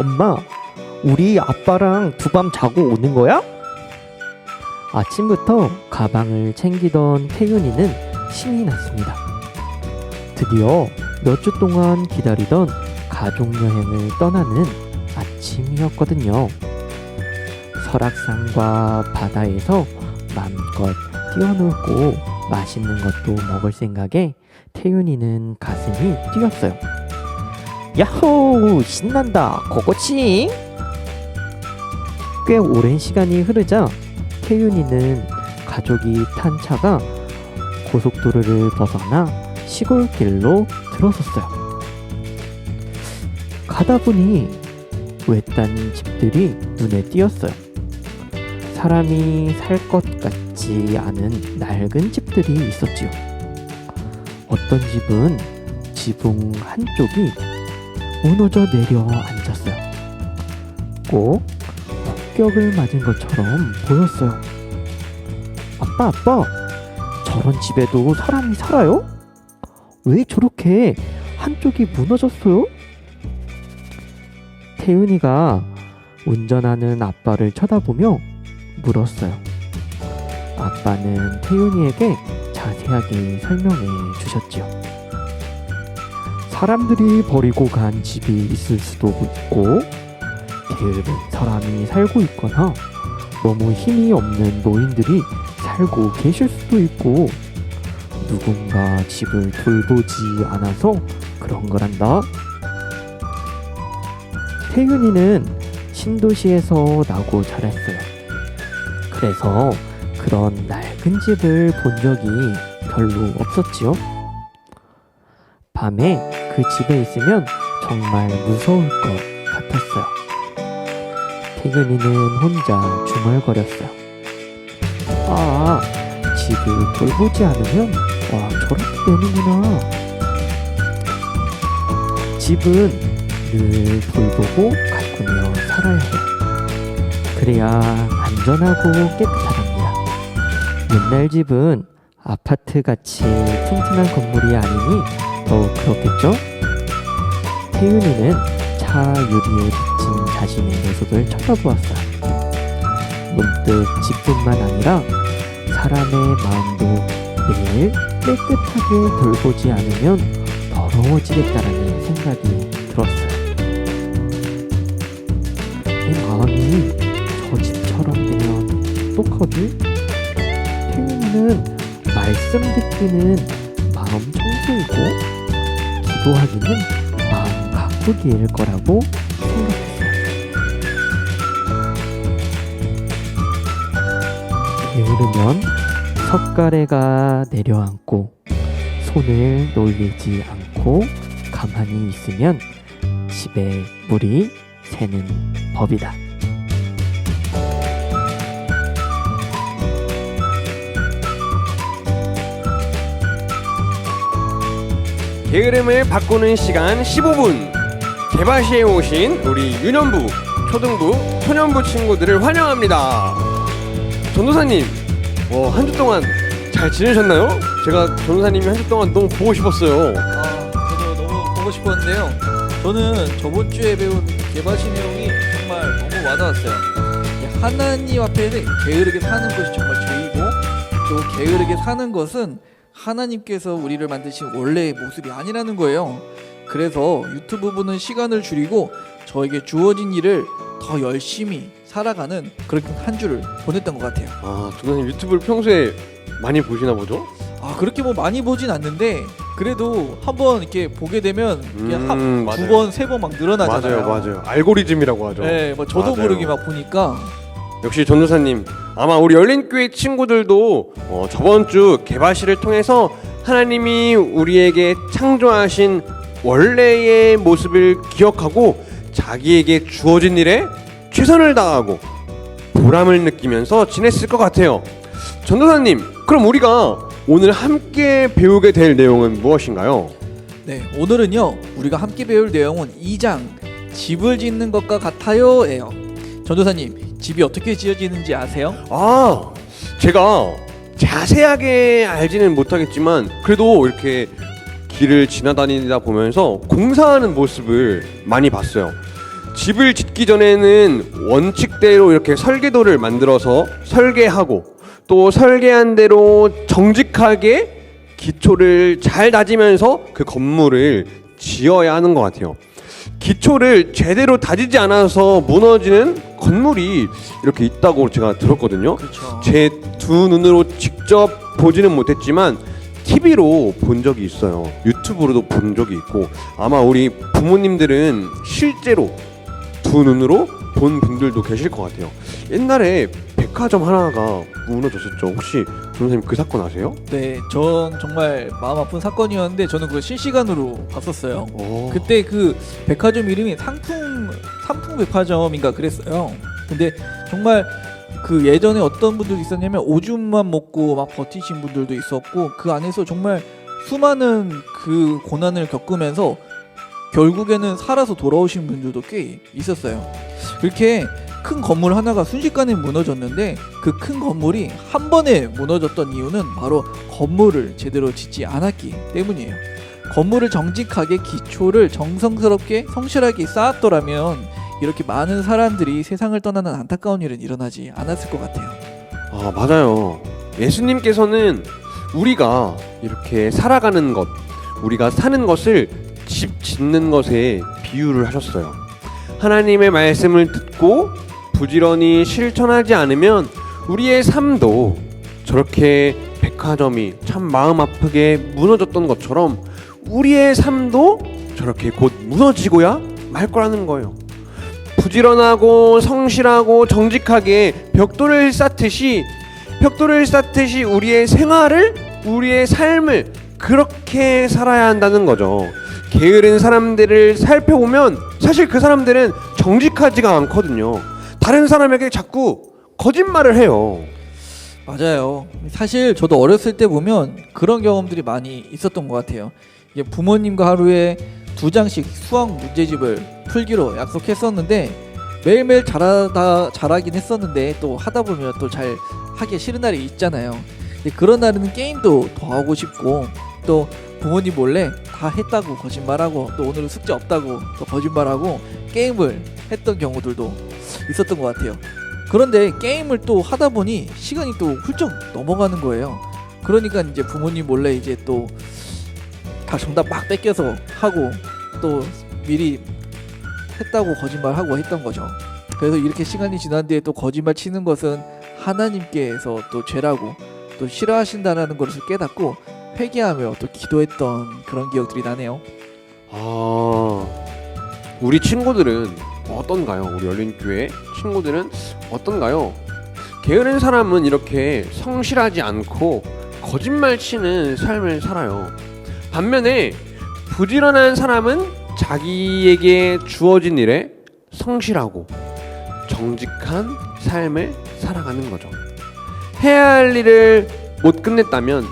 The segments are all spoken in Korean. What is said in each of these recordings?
엄마, 우리 아빠랑 두 밤 자고 오는 거야? 아침부터 가방을 챙기던 태윤이는 신이 났습니다. 드디어 몇 주 동안 기다리던 가족 여행을 떠나는 아침이었거든요. 설악산과 바다에서 마음껏 뛰어놀고 맛있는 것도 먹을 생각에 태윤이는 가슴이 뛰었어요. 야호! 신난다! 고고치! 꽤 오랜 시간이 흐르자 태윤이는 가족이 탄 차가 고속도로를 벗어나 시골길로 들어섰어요. 가다 보니 외딴 집들이 눈에 띄었어요. 사람이 살 것 같지 않은 낡은 집들이 있었지요. 어떤 집은 지붕 한쪽이 무너져 내려 앉았어요. 꼭 폭격을 맞은 것처럼 보였어요. 아빠, 아빠, 저런 집에도 사람이 살아요? 왜 저렇게 한쪽이 무너졌어요? 태윤이가 운전하는 아빠를 쳐다보며 물었어요. 아빠는 태윤이에게 자세하게 설명해 주셨지요. 사람들이 버리고 간 집이 있을 수도 있고, 게으른 사람이 살고 있거나, 너무 힘이 없는 노인들이 살고 계실 수도 있고, 누군가 집을 돌보지 않아서 그런 거란다. 태윤이는 신도시에서 나고 자랐어요. 그래서 그런 낡은 집을 본 적이 별로 없었지요. 밤에 그 집에 있으면 정말 무서울 것 같았어요. 태균이는 혼자 중얼거렸어요. 아, 집을 돌보지 않으면 와 저렇게 되는구나. 집은 늘 돌보고 가꾸며 살아야 해요. 그래야 안전하고 깨끗하답니다. 옛날 집은 아파트 같이 튼튼한 건물이 아니니 더욱 그렇겠죠? 태윤이는 차 유리에 비친 자신의 모습을 쳐다보았어요. 문득 집뿐만 아니라 사람의 마음도 매일 깨끗하게 돌보지 않으면 더러워지겠다라는 생각이 들었어요. 내 마음이 저 집처럼 되면 어떡하지? 태윤이는 말씀 듣기는 마음 청소이고 기도하기는 마음 가꾸기일 거라고 생각했어요. 게으르면 석가래가 내려앉고 손을 놀리지 않고 가만히 있으면 집에 물이 새는 법이다. 게으름을 바꾸는 시간 15분 개바시에 오신 우리 유년부, 초등부, 소년부 친구들을 환영합니다 전도사님 어, 한주 동안 잘 지내셨나요? 제가 전도사님이 한 주 동안 너무 보고 싶었어요 아, 저도 너무 보고 싶었는데요. 저는 저번 주에 배운 개바시 내용이 정말 너무 와닿았어요. 이 하나님 앞에서 게으르게 사는 것이 정말 죄이고 또 게으르게 사는 것은 하나님께서 우리를 만드신 원래의 모습이 아니라는 거예요. 그래서 유튜브 보는 시간을 줄이고 저에게 주어진 일을 더 열심히 살아가는 그런 한 주를 보냈던 것 같아요. 아 전도사님 유튜브를 평소에 많이 보시나 보죠? 아 그렇게 뭐 많이 보진 않는데 그래도 한번 이렇게 보게 되면 음, 맞아요. 두번 세 번 막 늘어나잖아요. 맞아요 맞아요 알고리즘이라고 하죠 네, 뭐 저도 맞아요. 모르게 막 보니까 역시 전도사님 아마 우리 열린교회 친구들도 어, 저번 주 개바시를 통해서 하나님이 우리에게 창조하신 원래의 모습을 기억하고 자기에게 주어진 일에 최선을 다하고 보람을 느끼면서 지냈을 것 같아요. 전도사님, 그럼 우리가 오늘 함께 배우게 될 내용은 무엇인가요? 네 오늘은요 우리가 함께 배울 내용은 2장 집을 짓는 것과 같아요예요. 전도사님 집이 어떻게 지어지는지 아세요? 아, 제가 자세하게 알지는 못하겠지만 그래도 이렇게 길을 지나다니다 보면서 공사하는 모습을 많이 봤어요. 집을 짓기 전에는 원칙대로 이렇게 설계도를 만들어서 설계하고 또 설계한 대로 정직하게 기초를 잘 다지면서 그 건물을 지어야 하는 것 같아요. 기초를 제대로 다지지 않아서 무너지는 건물이 이렇게 있다고 제가 들었거든요. 그렇죠. 제 두 눈으로 직접 보지는 못했지만 TV로 본 적이 있어요. 유튜브로도 본 적이 있고 아마 우리 부모님들은 실제로 두 눈으로 본 분들도 계실 것 같아요. 옛날에 백화점 하나가 무너졌었죠. 혹시 변호사님 그 사건 아세요? 네, 전 정말 마음 아픈 사건이었는데 저는 그걸 실시간으로 봤었어요. 어. 그때 그 백화점 이름이 상품 상품 백화점인가 그랬어요. 근데 정말 그 예전에 어떤 분들이 있었냐면 오줌만 먹고 막 버티신 분들도 있었고 그 안에서 정말 수많은 그 고난을 겪으면서 결국에는 살아서 돌아오신 분들도 꽤 있었어요. 그렇게 큰 건물 하나가 순식간에 무너졌는데 그 큰 건물이 한 번에 무너졌던 이유는 바로 건물을 제대로 짓지 않았기 때문이에요. 건물을 정직하게 기초를 정성스럽게 성실하게 쌓았더라면 이렇게 많은 사람들이 세상을 떠나는 안타까운 일은 일어나지 않았을 것 같아요. 아 맞아요. 예수님께서는 우리가 이렇게 살아가는 것, 우리가 사는 것을 집 짓는 것에 비유를 하셨어요. 하나님의 말씀을 듣고 부지런히 실천하지 않으면 우리의 삶도 저렇게 백화점이 참 마음 아프게 무너졌던 것처럼 우리의 삶도 저렇게 곧 무너지고야 말 거라는 거예요. 부지런하고 성실하고 정직하게 벽돌을 쌓듯이 벽돌을 쌓듯이 우리의 생활을 우리의 삶을 그렇게 살아야 한다는 거죠. 게으른 사람들을 살펴보면 사실 그 사람들은 정직하지가 않거든요. 다른 사람에게 자꾸 거짓말을 해요. 맞아요. 사실 저도 어렸을 때 보면 그런 경험들이 많이 있었던 것 같아요. 이게 부모님과 하루에 두 장씩 수학 문제집을 풀기로 약속했었는데 매일매일 잘하다 잘하긴 했었는데 또 하다 보면 또 잘 하기 싫은 날이 있잖아요. 그런 날에는 게임도 더 하고 싶고 또 부모님 몰래 다 했다고 거짓말하고 또 오늘은 숙제 없다고 또 거짓말하고 게임을 했던 경우들도 있었던 것 같아요. 그런데 게임을 또 하다 보니 시간이 또 훌쩍 넘어가는 거예요. 그러니까 이제 부모님 몰래 이제 또 다 정답 막 뺏겨서 하고 또 미리 했다고 거짓말하고 했던 거죠. 그래서 이렇게 시간이 지난 뒤에 또 거짓말 치는 것은 하나님께서 또 죄라고 또 싫어하신다라는 것을 깨닫고 회개하며 또 기도했던 그런 기억들이 나네요. 아, 우리 친구들은 어떤가요? 우리 열린교회 친구들은 어떤가요? 게으른 사람은 이렇게 성실하지 않고 거짓말 치는 삶을 살아요. 반면에 부지런한 사람은 자기에게 주어진 일에 성실하고 정직한 삶을 살아가는 거죠. 해야 할 일을 못 끝냈다면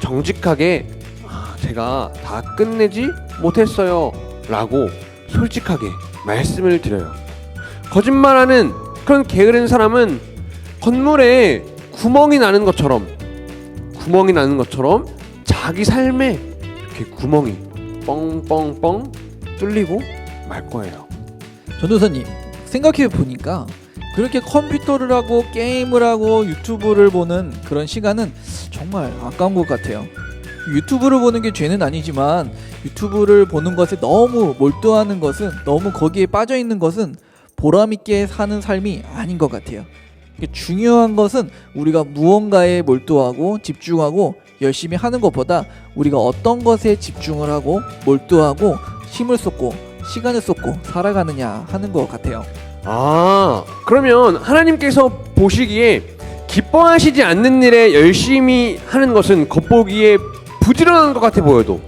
정직하게 아, 제가 다 끝내지 못했어요 라고 솔직하게 말씀을 드려요. 거짓말하는 그런 게으른 사람은 건물에 구멍이 나는 것처럼 구멍이 나는 것처럼 자기 삶에 이렇게 구멍이 뻥뻥뻥 뚫리고 말 거예요. 전도사님 생각해 보니까 그렇게 컴퓨터를 하고 게임을 하고 유튜브를 보는 그런 시간은 정말 아까운 것 같아요. 유튜브를 보는 게 죄는 아니지만 유튜브를 보는 것에 너무 몰두하는 것은 너무 거기에 빠져 있는 것은 보람 있게 사는 삶이 아닌 것 같아요. 중요한 것은 우리가 무언가에 몰두하고 집중하고 열심히 하는 것보다 우리가 어떤 것에 집중을 하고 몰두하고 힘을 쏟고 시간을 쏟고 살아가느냐 하는 것 같아요. 아, 그러면 하나님께서 보시기에 기뻐하시지 않는 일에 열심히 하는 것은 겉보기에 부지런한 것 같아 보여도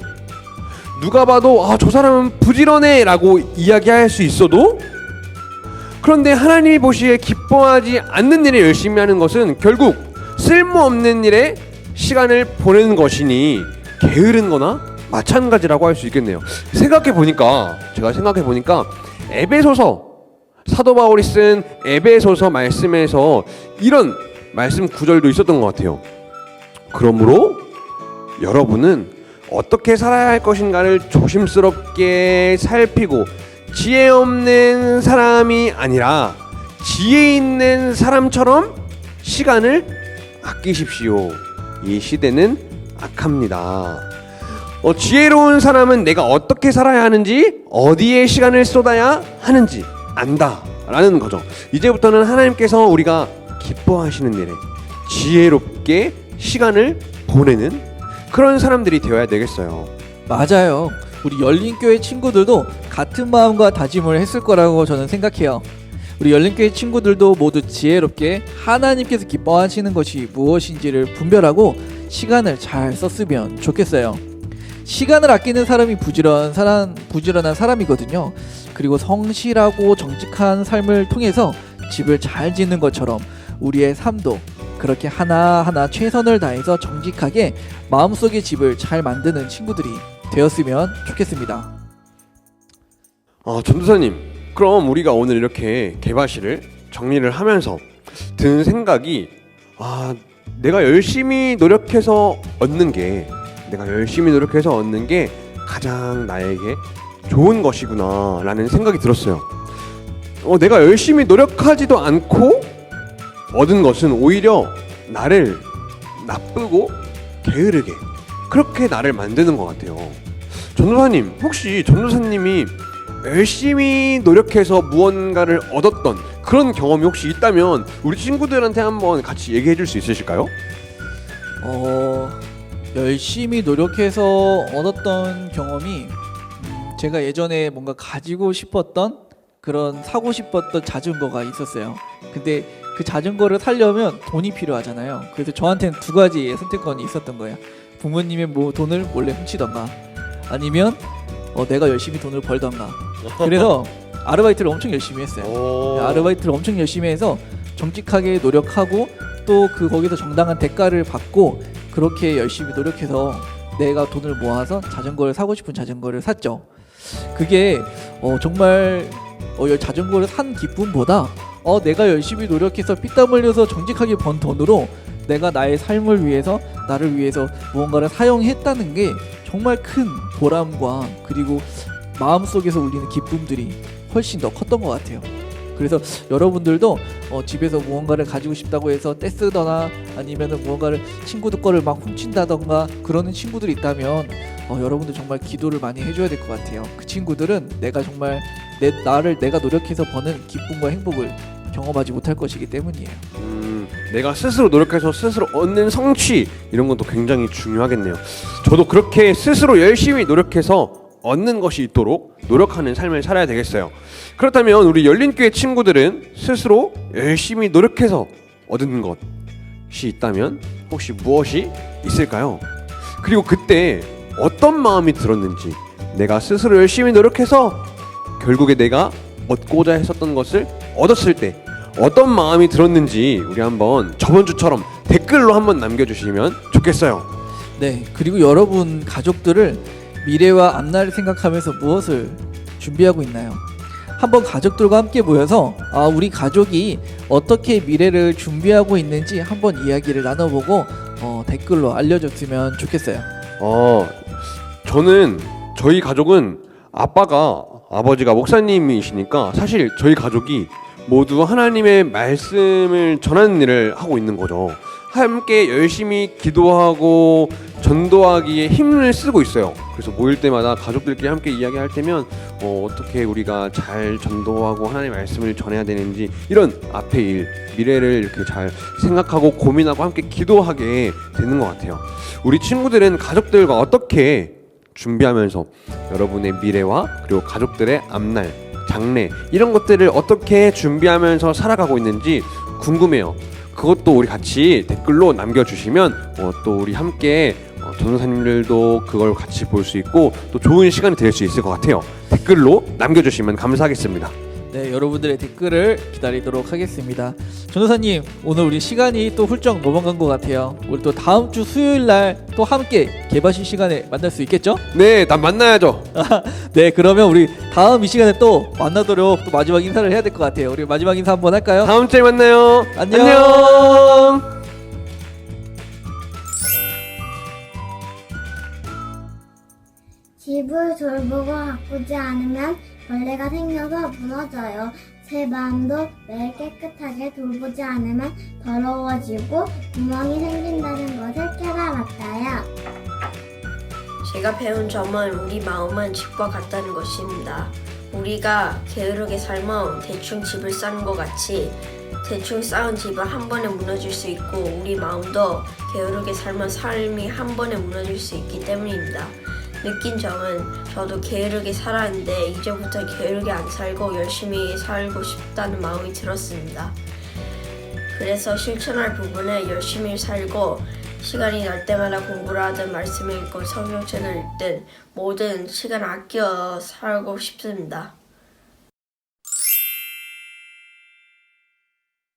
누가 봐도 아, 저 사람은 부지런해라고 이야기할 수 있어도 그런데 하나님이 보시기에 기뻐하지 않는 일에 열심히 하는 것은 결국 쓸모없는 일에 시간을 보내는 것이니 게으른 거나 마찬가지라고 할 수 있겠네요. 생각해 보니까 제가 생각해 보니까 에베소서 사도 바울이 쓴 에베소서 말씀에서 이런 말씀 구절도 있었던 것 같아요. 그러므로 여러분은 어떻게 살아야 할 것인가를 조심스럽게 살피고 지혜 없는 사람이 아니라 지혜 있는 사람처럼 시간을 아끼십시오. 이 시대는 악합니다. 어, 지혜로운 사람은 내가 어떻게 살아야 하는지, 어디에 시간을 쏟아야 하는지 안다. 라는 거죠. 이제부터는 하나님께서 우리가 기뻐하시는 일에 지혜롭게 시간을 보내는 그런 사람들이 되어야 되겠어요. 맞아요. 우리 열린교회 친구들도 같은 마음과 다짐을 했을 거라고 저는 생각해요. 우리 열린교회 친구들도 모두 지혜롭게 하나님께서 기뻐하시는 것이 무엇인지를 분별하고 시간을 잘 썼으면 좋겠어요. 시간을 아끼는 사람이 부지런 사람 부지런한 사람이거든요. 그리고 성실하고 정직한 삶을 통해서 집을 잘 짓는 것처럼 우리의 삶도 그렇게 하나하나 최선을 다해서 정직하게 마음속의 집을 잘 만드는 친구들이 되었으면 좋겠습니다. 어, 전도사님, 그럼 우리가 오늘 이렇게 개바시를 정리를 하면서 드는 생각이 아, 내가 열심히 노력해서 얻는 게 내가 열심히 노력해서 얻는 게 가장 나에게 좋은 것이구나라는 생각이 들었어요. 어, 내가 열심히 노력하지도 않고 얻은 것은 오히려 나를 나쁘고 게으르게 그렇게 나를 만드는 것 같아요. 전도사님, 혹시 전도사님이 열심히 노력해서 무언가를 얻었던 그런 경험이 혹시 있다면 우리 친구들한테 한번 같이 얘기해 줄 수 있으실까요? 어, 열심히 노력해서 얻었던 경험이 음, 제가 예전에 뭔가 가지고 싶었던 그런 사고 싶었던 자전거가 있었어요. 근데 그 자전거를 사려면 돈이 필요하잖아요. 그래서 저한테는 두 가지의 선택권이 있었던 거예요. 부모님의 뭐 돈을 몰래 훔치던가 아니면 어, 내가 열심히 돈을 벌던가. 그래서 아르바이트를 엄청 열심히 했어요. 오. 네, 아르바이트를 엄청 열심히 해서 정직하게 노력하고 또 그 거기서 정당한 대가를 받고 그렇게 열심히 노력해서 내가 돈을 모아서 자전거를 사고 싶은 자전거를 샀죠. 그게 어, 정말 어, 이 자전거를 산 기쁨보다 어, 내가 열심히 노력해서 피땀 흘려서 정직하게 번 돈으로 내가 나의 삶을 위해서 나를 위해서 무언가를 사용했다는 게 정말 큰 보람과 그리고 마음속에서 울리는 기쁨들이 훨씬 더 컸던 것 같아요. 그래서 여러분들도 어, 집에서 무언가를 가지고 싶다고 해서 떼쓰거나 아니면은 무언가를 친구들 거를 막 훔친다던가 그러는 친구들이 있다면 어, 여러분들 정말 기도를 많이 해줘야 될 것 같아요. 그 친구들은 내가 정말 내 나를 내가 노력해서 버는 기쁨과 행복을 경험하지 못할 것이기 때문이에요. 음, 내가 스스로 노력해서 스스로 얻는 성취 이런 것도 굉장히 중요하겠네요. 저도 그렇게 스스로 열심히 노력해서 얻는 것이 있도록 노력하는 삶을 살아야 되겠어요. 그렇다면 우리 열린교회 친구들은 스스로 열심히 노력해서 얻은 것이 있다면 혹시 무엇이 있을까요? 그리고 그때 어떤 마음이 들었는지 내가 스스로 열심히 노력해서 결국에 내가 얻고자 했었던 것을 얻었을 때 어떤 마음이 들었는지 우리 한번 저번 주처럼 댓글로 한번 남겨주시면 좋겠어요. 네, 그리고 여러분 가족들을 미래와 앞날을 생각하면서 무엇을 준비하고 있나요? 한번 가족들과 함께 모여서 아, 우리 가족이 어떻게 미래를 준비하고 있는지 한번 이야기를 나눠보고 어, 댓글로 알려줬으면 좋겠어요. 어, 저는 저희 가족은 아빠가 아버지가 목사님이시니까 사실 저희 가족이 모두 하나님의 말씀을 전하는 일을 하고 있는 거죠. 함께 열심히 기도하고 전도하기에 힘을 쓰고 있어요. 그래서 모일 때마다 가족들끼리 함께 이야기할 때면 어, 어떻게 우리가 잘 전도하고 하나님의 말씀을 전해야 되는지 이런 앞의 일, 미래를 이렇게 잘 생각하고 고민하고 함께 기도하게 되는 것 같아요. 우리 친구들은 가족들과 어떻게 준비하면서 여러분의 미래와 그리고 가족들의 앞날, 장래 이런 것들을 어떻게 준비하면서 살아가고 있는지 궁금해요. 그것도 우리 같이 댓글로 남겨주시면 어, 또 우리 함께 어, 전도사님들도 그걸 같이 볼 수 있고 또 좋은 시간이 될 수 있을 것 같아요. 댓글로 남겨주시면 감사하겠습니다. 네, 여러분들의 댓글을 기다리도록 하겠습니다. 전도사님, 오늘 우리 시간이 또 훌쩍 넘어간 것 같아요. 우리 또 다음 주 수요일 날 또 함께 개바신 시간에 만날 수 있겠죠? 네, 난 만나야죠. 네, 그러면 우리 다음 이 시간에 또 만나도록 또 마지막 인사를 해야 될 것 같아요. 우리 마지막 인사 한번 할까요? 다음 주에 만나요. 안녕. 안녕. 집을 돌보고 가꾸지 않으면 벌레가 생겨서 무너져요. 제 마음도 매일 깨끗하게 돌보지 않으면 더러워지고 구멍이 생긴다는 것을 깨달았어요. 제가 배운 점은 우리 마음은 집과 같다는 것입니다. 우리가 게으르게 살면 대충 집을 쌓는 것 같이 대충 쌓은 집은 한 번에 무너질 수 있고 우리 마음도 게으르게 살면 삶이 한 번에 무너질 수 있기 때문입니다. 느낀 점은 저도 게으르게 살았는데 이제부터 게으르게 안 살고 열심히 살고 싶다는 마음이 들었습니다. 그래서 실천할 부분에 열심히 살고 시간이 날 때마다 공부를 하든 말씀을 읽고 성경책을 읽든 모든 시간 아껴 살고 싶습니다.